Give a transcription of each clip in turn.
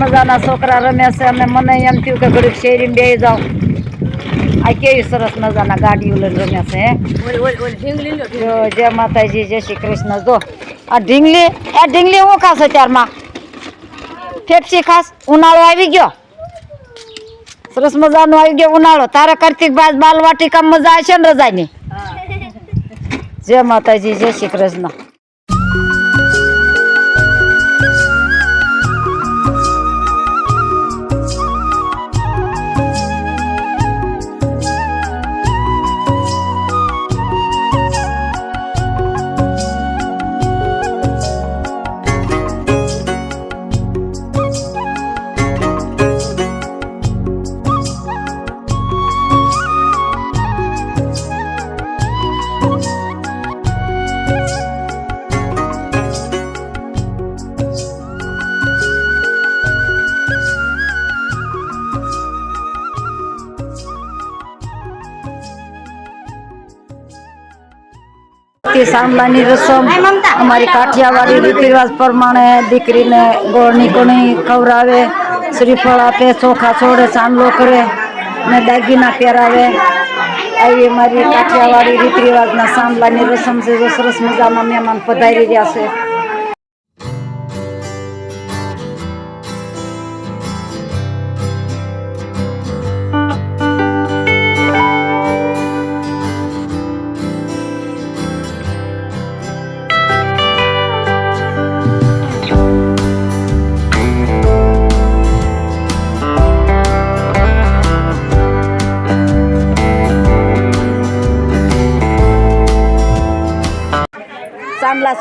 મજાના છોકરા રમે છે. અને મને એમ થયું કે ઘડીક શેરીમાં બે જાઉં. આ કેવી સરસ મજાના ગાડીઓ લઈને રમે છે જો જય માતાજી જય શ્રી કૃષ્ણ. જો આ ઢીંગલી આ ઢીંગલી હું ખાસ ત્યારમાં? ફેફસી ખાસ? ઉનાળો આવી ગયો? સરસ મજાનો આવી ગયો ઉનાળો. તારે કરતી બાજ બાલ વાટિકા મજા આવશે ને રજાની? જય માતાજી જય શ્રી કૃષ્ણ. તે રસમ, અમારી કાઠિયાવાડી રીતિ રિવાજ પ્રમાણે દીકરીને ગોળની કોણી ખવડાવે, શ્રીફળ આપે, ચોખા છોડે ચાંદલો કરે ને દાગીના પહેરાવે. આવી અમારી કાઠિયાવાડી રીત રિવાજના સાંભલાની રસમ છે, જો સરસ મજામાં મહેમાન પધારી રહ્યા છે.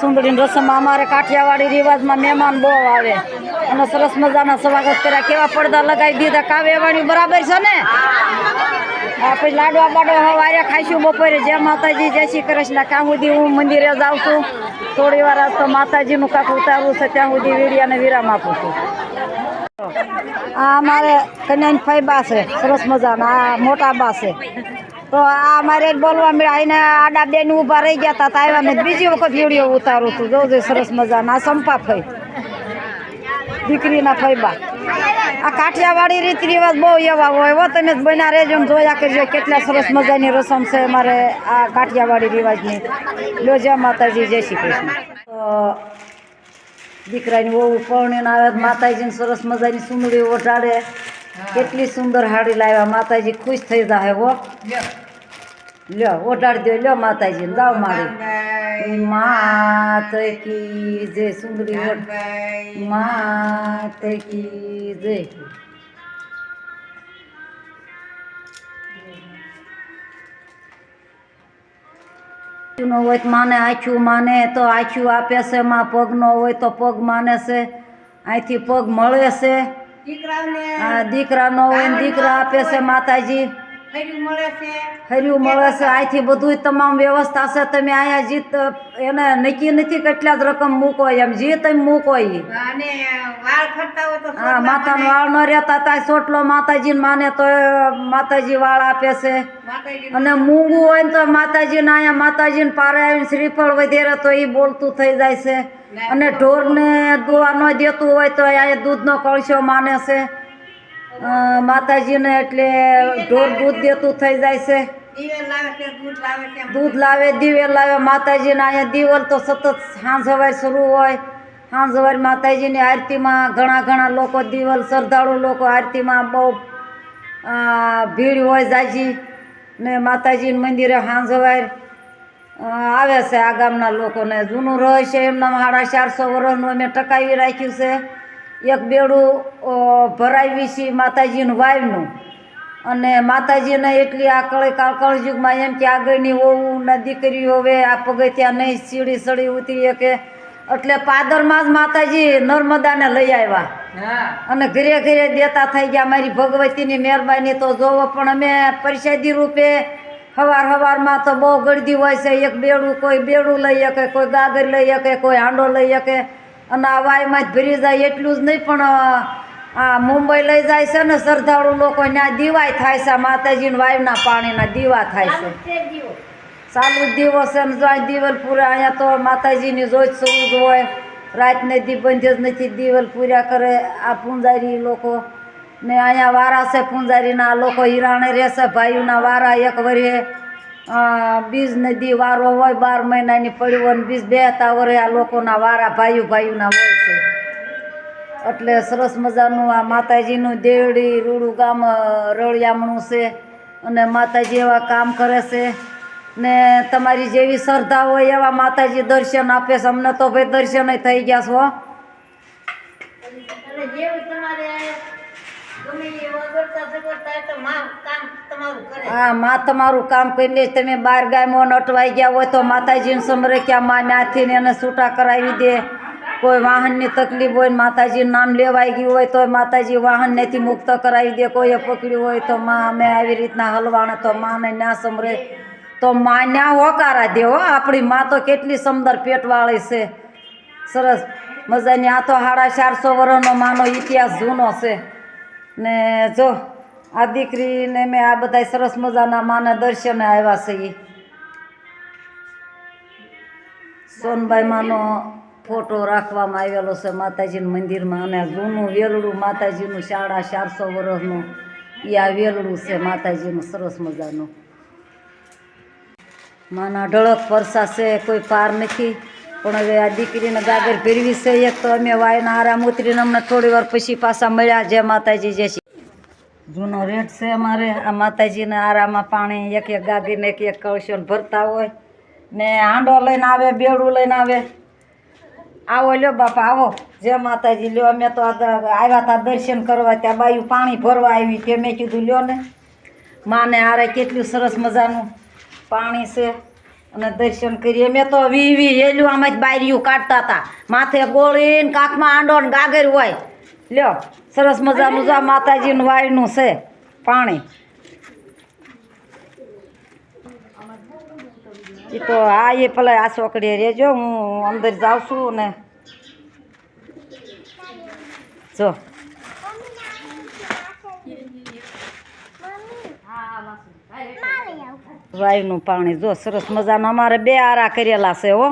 સુંદરીની રસમમાં અમારે કાઠિયાવાડી રિવાજમાં મહેમાન બહુ આવે. અને સરસ મજાના સ્વાગત કર્યા. કેવા પડદા લગાવી દીધા? કાવ્યવાણી બરાબર છે ને? પછી લાડવા બાડવા વારે ખાઈશું બપોરે. જય માતાજી, જય શ્રી કૃષ્ણ. ત્યાં સુધી હું મંદિરે જાઉં છું? થોડી વાર તો માતાજીનું કાક ઉતારવું છે. ત્યાં સુધી વીડિયાને વિરામ આપું છું. આ અમારે કન્યાની ફાઈબા છે. સરસ મજાના. આ મોટા બા છે. તો આ અમારે બોલવા મળ્યા. એને આડા બેન ઊભા રહી ગયા હતા આવ્યા મેં બીજી વખત વીડિયો ઉતારું હતું જોજે, સરસ મજાના. આ સંપા ફઈ. દીકરીના ફૈબા આ કાઠિયાવાડી રીત રિવાજ બહુ એવા હોય. હો, તમે બન્યા રહેજો જોયા કરજો કેટલા સરસ મજાની રસમ છે અમારે આ કાઠિયાવાડી રિવાજની. લો જય માતાજી, જય શ્રી કૃષ્ણ. દીકરાની વહુ પરણીને આવે, માતાજીને સરસ મજાની સુંદરી ઓઢાડે. કેટલી સુંદર હાડી લાવ્યા. માતાજી ખુશ થઈ જાય હો. લ્યો. ઓઢાડી દો લ્યો માતાજી લાવ મારી. માત કી જય સુંદરી માત કી જય. નો હોય તો માને આછું માને તો આછું આપે છે. માં પગ નો હોય તો પગ માને છે. અહીંથી પગ મળે છે. દીકરાને દીકરા નો હોય દીકરા આપે છે માતાજી. મળે છે. હર્યું મળે છે. અહીંથી બધું તમામ વ્યવસ્થા છે. તમે અહીંયા જીત એને નક્કી નથી કેટલા જ રકમ મૂકો એમ. જે તમે મૂકો એ હા માતાનો વાળ ન રહેતા ત્યાં સોટલો માતાજીને માને તો માતાજી વાળ આપે છે. અને મૂંગું હોય ને તો માતાજીને અહીંયા માતાજીને પારે આવીને શ્રીફળ વધેરે તો એ બોલતું થઈ જાય છે. અને ઢોરને દોવા ન દેતું હોય તો અહીંયા દૂધનો કળશો માને છે. માતાજીને એટલે ઢોર દૂધ દેતું થઈ જાય છે. દૂધ લાવે છે દિવેલ લાવે. માતાજીને અહીંયા દિવેલ તો સતત સાંજ સવાર શરૂ હોય. સાંજ સવાર માતાજીની આરતીમાં ઘણા ઘણા લોકો દિવેલ, શ્રદ્ધાળુ લોકો આરતીમાં બહુ ભીડ હોય જાજી. ને માતાજીના મંદિરે સાંજ સવાર આવે છે આ ગામના લોકોને. જૂનું રહસ્ય એમના સાડા ચારસો વર્ષનું અમે ટકાવી રાખ્યું છે. એક બેડું ભરાવી છે માતાજીનું વાવનું. અને માતાજીને એટલી આ કાળકાળ યુગમાં એમ કે આગળની હોવું ને દીકરી હવે આ પગથિયા નહીં સીડી સડી ઉતરી શકે. એટલે પાદરમાં જ માતાજી નર્મદાને લઈ આવ્યા. અને ઘરે ઘરે દેતા થઈ ગયા. મારી ભગવતીની મહેરબાની તો જોવો પણ અમે પરિષદી રૂપે હવાર હવારમાં તો બહુ ગળદી હોય છે. એક બેડું કોઈ બેડું લઈ શકે કોઈ ગાગર લઈ શકે કોઈ હાંડો લઈ શકે. અને આ વાયમાં જ ભરી જાય એટલું જ નહીં પણ આ મુંબઈ લઈ જાય છે ને, શ્રદ્ધાળુ લોકો ત્યાં દીવાય થાય છે, માતાજીના વાયુના પાણીના દીવા થાય છે. ચાલુ દિવસ છે ને અહીં અહીંયા તો માતાજીની જોઈ જ હોય. રાતને દી બંધ જ નથી દિવલપુર્યા કરે આ પૂંજારી લોકો. ને અહીંયા વારા છે, પૂંજારીના લોકો હિરાણે રહેશે, ભાઈઓના વારા એક વરે. બીજ નદી વારો હોય, બાર મહિનાની પડ્યું હોય ને, બીજ બેહતા વરે આ લોકોના વારા ભાઈઓ, ભાઈઓના હોય છે. એટલે સરસ મજાનું આ માતાજીનું દેવડી રૂડું ગામ રળિયામણું છે અને માતાજી એવા કામ કરે છે. ને તમારી જેવી શ્રદ્ધા હોય એવા માતાજી દર્શન આપે છે. અમને તો ભાઈ દર્શન થઈ ગયા છો. હા માં તમારું કામ કરીને તમે બાર ગાય મોન અટવાઈ ગયા હોય તો માતાજીને સમરે ક્યાં માં ન્યાથી ને એને છૂટા કરાવી દે. કોઈ વાહનની તકલીફ હોય માતાજી નામ લેવાઈ ગયું હોય તો માતાજી વાહનનેથી મુક્ત કરાવી દે, કોઈએ પકડ્યું હોય તો માં અમે આવી રીતના હલવાના તો માને ના સમરે. તો માં ન્યા હોકારા દે હો, આપણી માં તો કેટલી સમદર પેટવાળી છે. સરસ મજાની, આ તો સાડા ચારસો વર્ષનો માનો ઇતિહાસ જૂનો છે. ને જો, આ દીકરીને મેં આ બધા સરસ મજાના માને દર્શને આવ્યા છે એ સોનભાઈ માનો ફોટો રાખવામાં આવેલો છે માતાજીના મંદિરમાં અને જૂનું વેલડું માતાજીનું સાડા ચારસો વર્ષનું એ આ વેલડું છે માતાજીનું, સરસ મજાનું. માના ઢળક પરસા છે, કોઈ પાર નથી. પણ હવે આ દીકરીને ગાગર ભેરવી છે, એક તો અમે વાયના આરામ ઉતરીને અમને થોડી વાર પછી પાછા મળ્યા જે માતાજી જે છે જૂનો રેટ છે અમારે, આ માતાજીને આરામાં પાણી એક એક ગાગીને એક એક કળશોને ભરતા હોય. ને હાંડો લઈને આવે, બેડું લઈને આવે. આવો લ્યો બાપા, આવો. જય માતાજી, લ્યો, અમે તો આવ્યા હતા દર્શન કરવા, ત્યાં બાયું પાણી ભરવા આવી તે મેં કીધું, લ્યો ને. માને આરે કેટલું સરસ મજાનું પાણી છે અને દર્શન કરીએ. મેં તો વી વી હેલું આમાં જ બારીયું કાઢતા હતા માથે ગોળીને કાકમાં આંડો ને ગાગર હોય. લ્યો, સરસ મજાનું જા માતાજીનું વાયનું છે પાણી. એ તો હા એ પેલા આ ચોકડીએ રહેજો હું અંદર જાઉં છું ને જો. વાયુનું પાણી જો સરસ મજાનું, અમારે બે આરા કરેલા છે હો.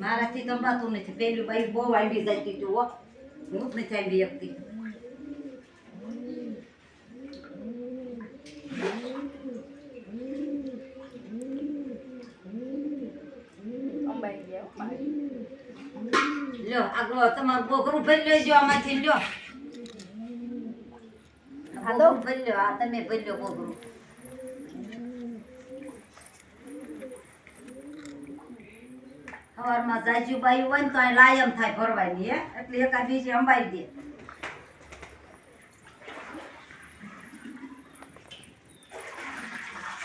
મારાથી ગમાતું નથી. પેલું ભાઈ બહુ આવી જતી તું હું. જ નથી આવી શકતી. લ્યો આગળ તમારું બોકરું ભરી લેજો આમાંથી, લ્યો. હાલો ભરી લ્યો, આ તમે ભરી લો બોકરું સવારમાં જાજુ બાયું હોય ને તો અહીં લાયમ થાય ભરવાની, હે? એટલે એકાદ બીજી અંબાઈ દે.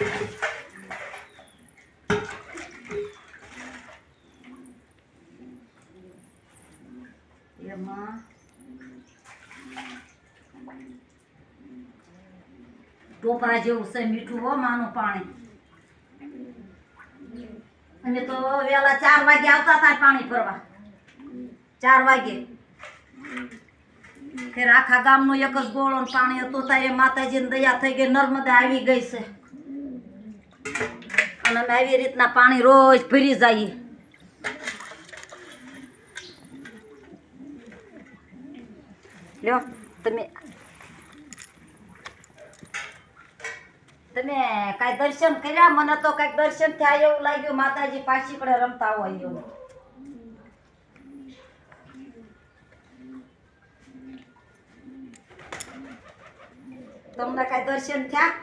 એમાં ટોપરા જેવું છે, મીઠું હો, માનું પાણી. અમે તો વેલા ચાર વાગે આવતા હતા પાણી ભરવા. ચાર વાગે. ફેર આખા ગામનું એક જ ગોળો પાણી હતું ત્યાં એ માતાજીની દયા થઈ ગઈ, નર્મદા આવી ગઈ છે. અને અમે આવી રીતના પાણી રોજ ભરી જઈએ. લ્યો, તમે તમે કાંઈ દર્શન કર્યા? મને તો કાંઈક દર્શન થયા એવું લાગ્યું. માતાજી પાછી કડે રમતા હોય એવું. તમને કાંઈ દર્શન થયા?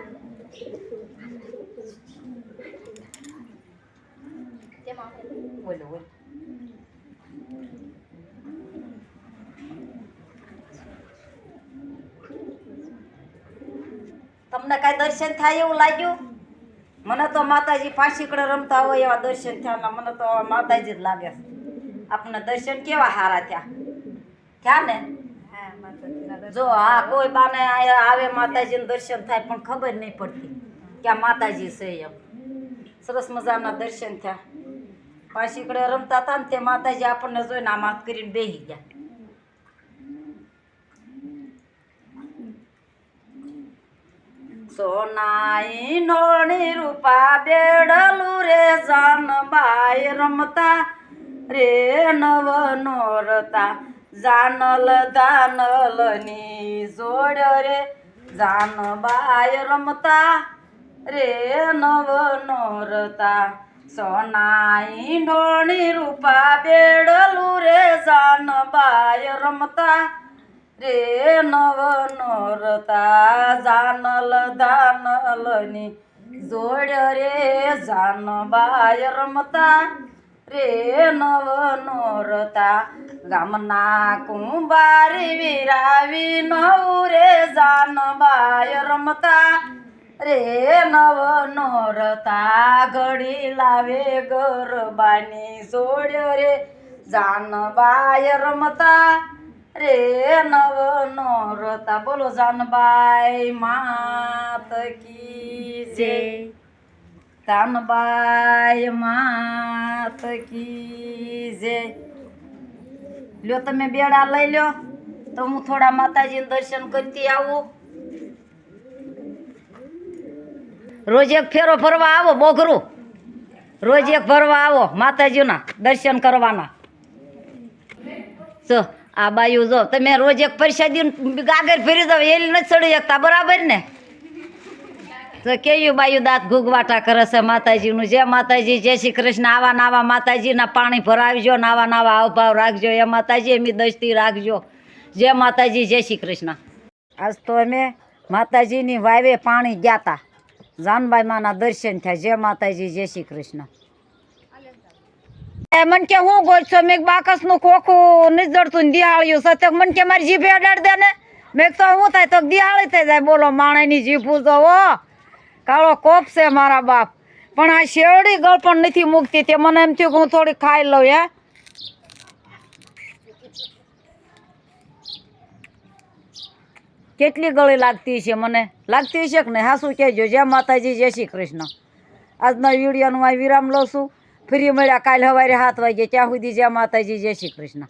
બોલો બોલો. તમને કાંઈ દર્શન થાય એવું લાગ્યું? મને તો માતાજી પાછીકડે રમતા હોય એવા દર્શન થયા મને તો માતાજી જ લાગે આપણને દર્શન કેવા સારા થયા? થયા ને. જો હા કોઈ બાને આવે માતાજીનું દર્શન થાય પણ ખબર નહીં પડતી કે આ માતાજી છે એમ. સરસ મજાના દર્શન થયા. પાછીકડે રમતા હતા ને તે માતાજી આપણને જોઈને આ માત કરીને બેસી ગયા. સોનાઈ નોણી રૂપા બેડલું રે જાનબાઈ રમતા, રે નવ નોરતા, જાનલ દાનલની જોડ રે જાનબાઈ રમતા, રે નવ નોરતા, સોનાઈ ઢોણી રૂપા બેડલું રે જાનબાઈ રમતા રે નવ નોરતા જાનલ દાનલની જોડ રે જાનબાઈ રમતા રે નવ નોરતા ગામના કુંભારી વિરાવી નવ રે જાનબાઈ રમતા રે નવ નોરતા ઘડી લાવે ગરબાની સોડ્યો રે જાનબાઈ રમતા રે નવ નોરતા બોલો જાનબાઈ માત કી જે. તાનબાઈ માત કી જે. લ્યો તમે બેડા લઈ લ્યો તો હું થોડા માતાજીનું દર્શન કરતી આવું. રોજ એક ફેરો ફરવા આવો બોઘરું. રોજ એક ફરવા આવો માતાજીના દર્શન કરવાના. જો. આ બાયુ જો તમે રોજ એક પરસાદી ગાગર ફેરી જાવ એલી નથી ચડી શકતા બરાબર ને? તો કેયું બાયું દાંત ઘૂગવાટા કરે છે માતાજીનું? જે માતાજી, જય શ્રી કૃષ્ણ, આવા નાવા માતાજીના પાણી ભરાવજો નાવા નાવા આવભાવ રાખજો. એ માતાજી એમની દસ્તી રાખજો. જય માતાજી, જય શ્રી કૃષ્ણ. આજ તો અમે માતાજીની વાવે પાણી ગયા હતા જાનબાઈ માના દર્શન થયા. જય માતાજી, જય શ્રી કૃષ્ણ. મન કે હું છો? મેં બાકસનું ખોખું નથી જડતું દિહાળ્યું સત્ય મન કે મારી જીભે અડાડ દે ને. મેં તો હું થાય? તો દિહાળી થઈ જાય. બોલો, માણેની જીભ તો ઓ કાળો કોપ છે મારા બાપ. પણ આ શેરડી ગળ પણ નથી મૂકતી. તે મને એમ થયું કે હું થોડી ખાઈ લઉં, હે. કેટલી ગળી લાગતી છે મને? લાગતી છે કે નહીં? હાસું કહેજો. જય માતાજી, જય શ્રી કૃષ્ણ. આજના વિડીયોનું આ વિરામ લઉં છું. ફ્રી મળ્યા કાલે સવારે સાત વાગે ત્યાં સુધી જય માતાજી જય શ્રી કૃષ્ણ.